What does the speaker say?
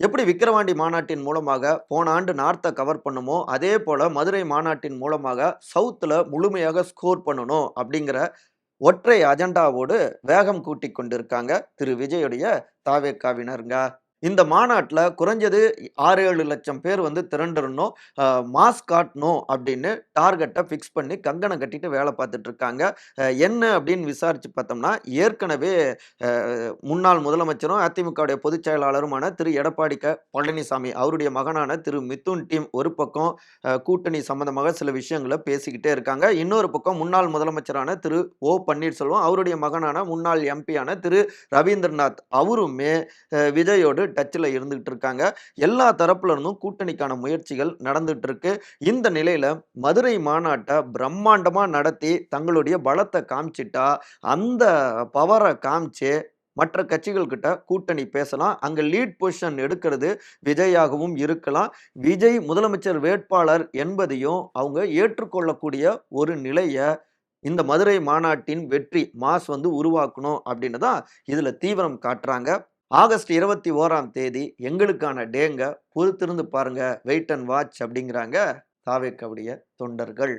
எப்படி விக்கிரவாண்டி மாநாட்டின் மூலமாக போன ஆண்டு நார்த்தை கவர் பண்ணுமோ அதே போல் மதுரை மாநாட்டின் மூலமாக சவுத்தில் முழுமையாக ஸ்கோர் பண்ணணும் அப்படிங்கிற ஒற்றை அஜெண்டாவோடு வேகம் கூட்டி கொண்டிருக்காங்க திரு விஜயுடைய தாவேக்காவினருங்க. இந்த மாநாட்டில் குறைஞ்சது ஆறு ஏழு லட்சம் பேர் வந்து திரண்டுறணும் மாஸ் காட்டணும் அப்படின்னு டார்கெட்டை ஃபிக்ஸ் பண்ணி கங்கணம் கட்டிட்டு வேலை பார்த்துட்டு இருக்காங்க. என்ன அப்படின்னு விசாரித்து பார்த்தோம்னா ஏற்கனவே முன்னாள் முதலமைச்சரும் அதிமுகவுடைய பொதுச் செயலாளருமான திரு. எடப்பாடி க பழனிசாமி அவருடைய மகனான திரு. மித்துன் டீம் ஒரு பக்கம் கூட்டணி சம்பந்தமாக சில விஷயங்களை பேசிக்கிட்டே இருக்காங்க. இன்னொரு பக்கம் முன்னாள் முதலமைச்சரான திரு. ஓ. பன்னீர்செல்வம் அவருடைய மகனான முன்னாள் எம்பியான திரு. ரவீந்திரநாத் அவருமே விஜயோடு டச்சில் இருந்துகிட்டு இருக்காங்க எல்லா தரப்புல இருந்தும் கூட்டணிக்கான முயற்சிகள் நடந்துட்டு இருக்கு இந்த நிலையில மதுரை மாநாட்டை பிரம்மாண்டமா நடத்தி தங்களுடைய பலத்தை காமிச்சிட்டா அந்த பவரை காமிச்சு மற்ற கட்சிகள் கிட்ட கூட்டணி பேசலாம். அங்கே லீட் பொசிஷன் எடுக்கிறது விஜயாகவும் இருக்கலாம். விஜய் முதலமைச்சர் வேட்பாளர் என்பதையும் அவங்க ஏற்றுக்கொள்ளக்கூடிய ஒரு நிலையை இந்த மதுரை மாநாட்டின் வெற்றி மாஸ் வந்து உருவாக்கணும் அப்படின்னு தான் இதில் தீவிரம் காட்டுறாங்க. ஆகஸ்ட் இருபத்தி ஓராம் தேதி எங்களுக்கான டேங்க பொறுத்திருந்து பாருங்க வெயிட் அண்ட் வாட்ச் அப்படிங்கிறாங்க தாவேக்கவுடைய தொண்டர்கள்.